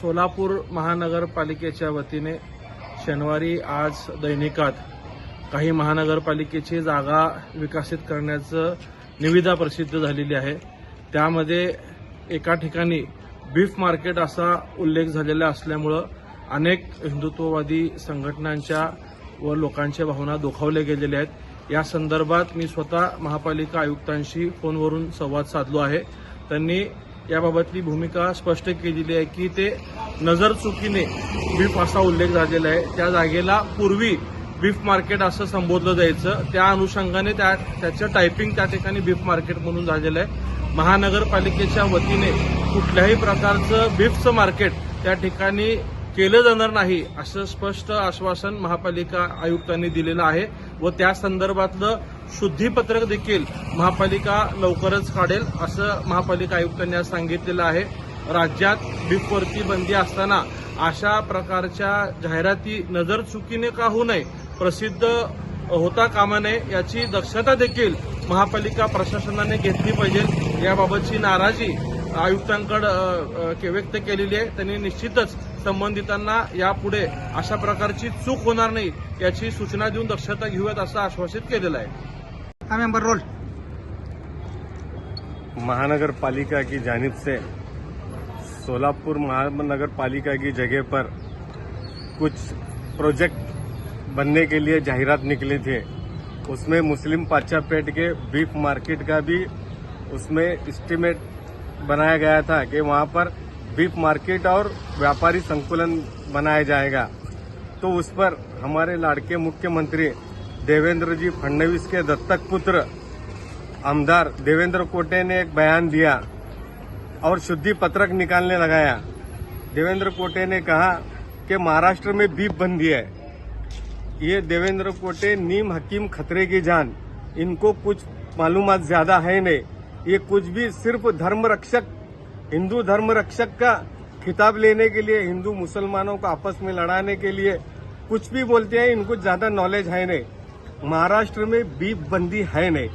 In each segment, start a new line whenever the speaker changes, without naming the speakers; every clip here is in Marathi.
सोलापूर महानगरपालिकेच्या वतीने शनिवारी आज दैनिकात काही महानगरपालिकेची जागा विकसित करण्याचं निविदा प्रसिद्ध झालेली आहे. त्यामध्ये एका ठिकाणी बीफ मार्केट असा उल्लेख झालेला असल्यामुळं अनेक हिंदुत्ववादी संघटनांच्या व लोकांच्या भावना दुखावल्या गेलेल्या आहेत. या संदर्भात मी स्वतः महापालिका आयुक्तांशी फोनवरून संवाद साधलो आहे. त्यांनी याबाबतली भूमिका स्पष्ट केलेली आहे की ते नजर चुकीने बीफ असा उल्लेख झालेला आहे. त्या जागेला पूर्वी बीफ मार्केट असं संबोधलं जायचं. त्या अनुषंगाने त्या त्याचं टायपिंग त्या ठिकाणी बीफ मार्केट म्हणून झालेलं आहे. महानगरपालिकेच्या वतीने कुठल्याही प्रकारचं बीफचं मार्केट त्या ठिकाणी केलं जाणार नाही असं स्पष्ट आश्वासन महापालिका आयुक्तांनी दिलेलं आहे. व त्या संदर्भातलं शुद्धीपत्रक देखील महापालिका लवकरच काढेल असं महापालिका आयुक्तांनी आज सांगितलेलं आहे. राज्यात बीफवरती बंदी असताना अशा प्रकारच्या जाहिराती नजर चुकीने का होऊ नये प्रसिद्ध होता कामा नये याची दक्षता देखील महापालिका प्रशासनाने घेतली पाहिजे. याबाबतची नाराजी आयुक्तांकडे व्यक्त केलेली आहे. त्यांनी निश्चितच संबंधितांना यापुढे अशा प्रकारची चूक होणार नाही याची सूचना देऊन दक्षता घेऊयात असं आश्वासित केलेलं आहे.
हाँ मेंबर रोल।
महानगर पालिका की जानिब से सोलापुर महानगर पालिका की जगह पर कुछ प्रोजेक्ट बनने के लिए जाहिरात निकली थी। उसमें मुस्लिम पाचा पेट के बीफ मार्केट का भी उसमें इस्टीमेट बनाया गया था कि वहाँ पर बीफ मार्केट और व्यापारी संकुलन बनाया जाएगा। तो उस पर हमारे लाड़के मुख्यमंत्री देवेंद्र जी फडणवीस के दत्तक पुत्र आमदार देवेंद्र कोटे ने एक बयान दिया और शुद्धि पत्रक निकालने लगाया। देवेंद्र कोटे ने कहा कि महाराष्ट्र में बीफ बंदी है। ये देवेंद्र कोटे नीम हकीम खतरे की जान। इनको कुछ मालूम ज़्यादा है नहीं। ये कुछ भी सिर्फ़ धर्म रक्षक हिंदू धर्म रक्षक का खिताब लेने के लिए, हिंदू मुसलमानों को आपस में लड़ाने के लिए कुछ भी बोलते हैं, इनको ज़्यादा नॉलेज है नहीं। महाराष्ट्र में बीफ बंदी है नहीं।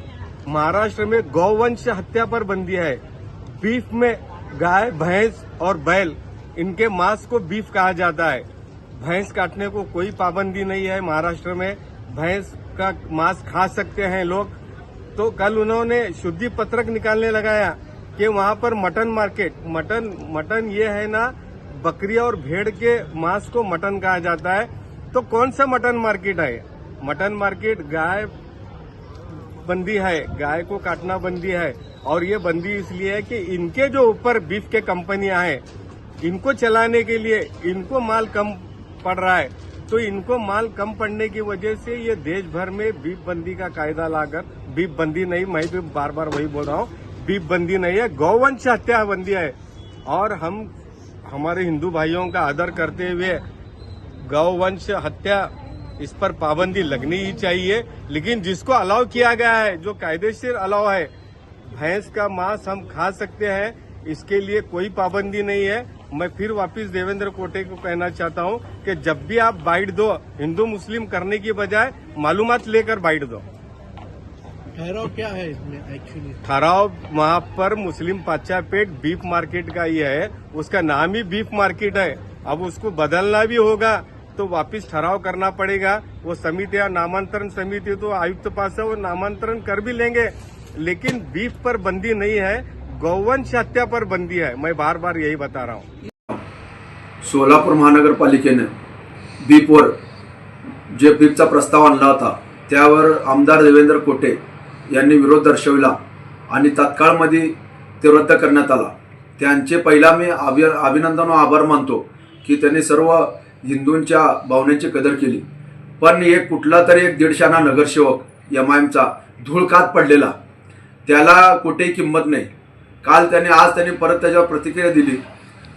महाराष्ट्र में गौवंश हत्या पर बंदी है। बीफ में गाय, भैंस और बैल, इनके मांस को बीफ कहा जाता है। भैंस काटने को कोई पाबंदी नहीं है महाराष्ट्र में। भैंस का मांस खा सकते हैं लोग। तो कल उन्होंने शुद्धि पत्रक निकालने लगाया कि वहाँ पर मटन मार्केट, मटन मटन ये है ना बकरी और भेड़ के मांस को मटन कहा जाता है। तो कौन सा मटन मार्केट है? मटन मार्केट गाय बंदी है, गाय को काटना बंदी है। और ये बंदी इसलिए है कि इनके जो ऊपर बीफ के कंपनियाँ हैं, इनको चलाने के लिए इनको माल कम पड़ रहा है। तो इनको माल कम पड़ने की वजह से ये देश भर में बीफ बंदी का कायदा लाकर, बीफ बंदी नहीं, मैं भी बार बार वही बोल रहा हूँ, बीफ बंदी नहीं है, गौवंश हत्या बंदी है। और हम, हमारे हिंदू भाइयों का आदर करते हुए गौवंश हत्या इस पर पाबंदी लगनी ही चाहिए। लेकिन जिसको अलाउ किया गया है जो कायदेशीर अलाउ है भैंस का मांस हम खा सकते हैं इसके लिए कोई पाबंदी नहीं है। मैं फिर वापस देवेंद्र कोटे को कहना चाहता हूँ कि जब भी आप बाइट दो हिंदू मुस्लिम करने की बजाय मालूम लेकर बाइट दो।
ठहराव क्या है इसमें एक्चुअली
ठहराव वहाँ पर मुस्लिम पाचा पेट बीफ मार्केट का ही है। उसका नाम ही बीफ मार्केट है। अब उसको बदलना भी होगा। तो वापिस ठराव करना पड़ेगा। वो समितियां नामांतरण समिति हो तो आयुक्त पास है वो नामांतरण कर भी लेंगे। लेकिन बीफ पर बंदी नहीं है गौवंश हत्या पर बंदी है। मैं बार बार यही बता रहा हूँ।
सोलापूर महानगरपालिकेने बीपवर जे बीफचा प्रस्ताव आणला होता त्यावर आमदार देवेंद्र कोटे यांनी विरोध दर्शविला आणि तात्काळमध्ये ते रद्द करण्यात आला. त्यांचे पहिला मी अभि अभिनंदन व आभार मानतो की त्यांनी सर्व हिंदूंच्या भावनेची कदर केली. पण एक कुठला तरी एक दीडशाना नगरसेवक एम आय एमचा धूळकात पडलेला. त्याला कुठेही किंमत नाही. काल त्याने आज त्यांनी परत त्याच्यावर प्रतिक्रिया दिली.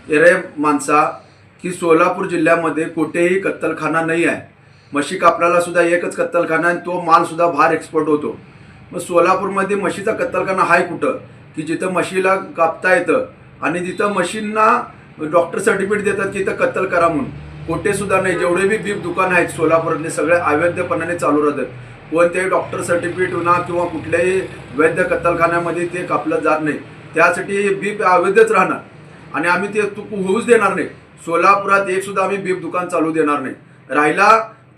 एरे माणसा की सोलापूर जिल्ह्यामध्ये कुठेही कत्तलखाना नाही आहे. म्हशी कापडाला सुद्धा एकच कत्तलखाना आणि तो मालसुद्धा भार बाहेर एक्सपोर्ट होतो. मग सोलापूरमध्ये म्हशीचा कत्तलखाना आहे कुठं? की जिथं म्हशीला कापता येतं आणि तिथं म्हशींना डॉक्टर सर्टिफिकेट देतात की इथं कत्तल करा म्हणून. कुठे सुद्धा नाही. जेवढे बी बीफ दुकान आहेत सोलापूरातले सगळे अवैधपणाने चालू राहतात. कोणत्याही डॉक्टर सर्टिफिकेट होणार किंवा कुठल्याही वैद्य कत्तलखान्यामध्ये ते कापलं जात नाही. त्यासाठी हे बीफ अवैधच राहणार. आणि आम्ही ते तू होऊच देणार नाही. सोलापुरात एक सुद्धा आम्ही बीप दुकान चालू देणार नाही. राहिला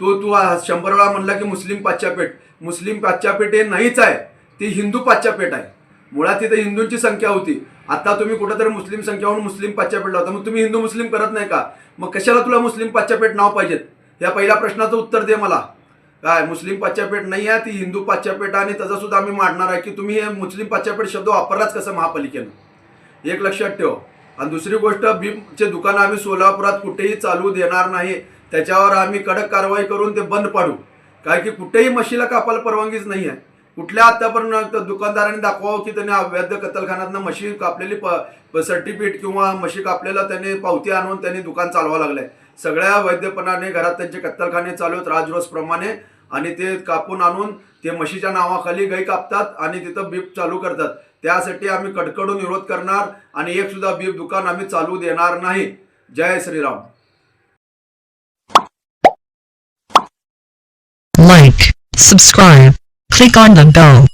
तो तू शंभर वेळा म्हणला की मुस्लिम पाश्चापेठ मुस्लिम पाच्चापेठ हे नाहीच आहे. ती हिंदू पाश्चापेठ आहे. मुळात तिथे हिंदूंची संख्या होती. आता तुम्ही कुठेतरी मुस्लिम संख्या मुस्लिम पाच्चापेठ लावता मग तुम्ही हिंदू मुस्लिम करत नाही का? मग कशाला तुला मुस्लिम पाच्चापेठ नाव पाहिजेत? या पहिल्या प्रश्नाचं उत्तर दे मला. काय मुस्लिम पाच्चापेठ नाही आहे ती हिंदू पाच्चापेठ आणि त्याचा सुद्धा आम्ही मांडणार आहे की तुम्ही हे मुस्लिम पाच्चापेठ शब्द वापरलाच कसं महापालिकेनं? एक लक्षात ठेव. आणि दुसरी गोष्ट बीमचे दुकानं आम्ही सोलापुरात कुठेही चालू देणार नाही. त्याच्यावर आम्ही कडक कारवाई करून ते बंद पाडू. काय की कुठेही म्हशीला कापायला परवानगीच नाही आहे. कुठल्या आतापर्यंत दुकानदारांनी दाखवावं की त्यांनी अवैध कत्तलखान्यातनं म्हशी कापलेली प सर्टिफिकेट किंवा म्हशी कापलेला त्यांनी पावती आणून त्यांनी दुकान चालवा लागलंय. सगळ्या वैद्यपणाने घरात त्यांचे कत्तलखाने चालू आहेत राजरोसप्रमाणे आणि ते कापून आणून ते म्हशीच्या नावाखाली गाई कापतात आणि तिथं बीप चालू करतात. त्यासाठी आम्ही कडकडून विरोध करणार आणि एक सुद्धा बीप दुकान आम्ही चालू देणार नाही. जय Shriram.
Like, subscribe, click on the bell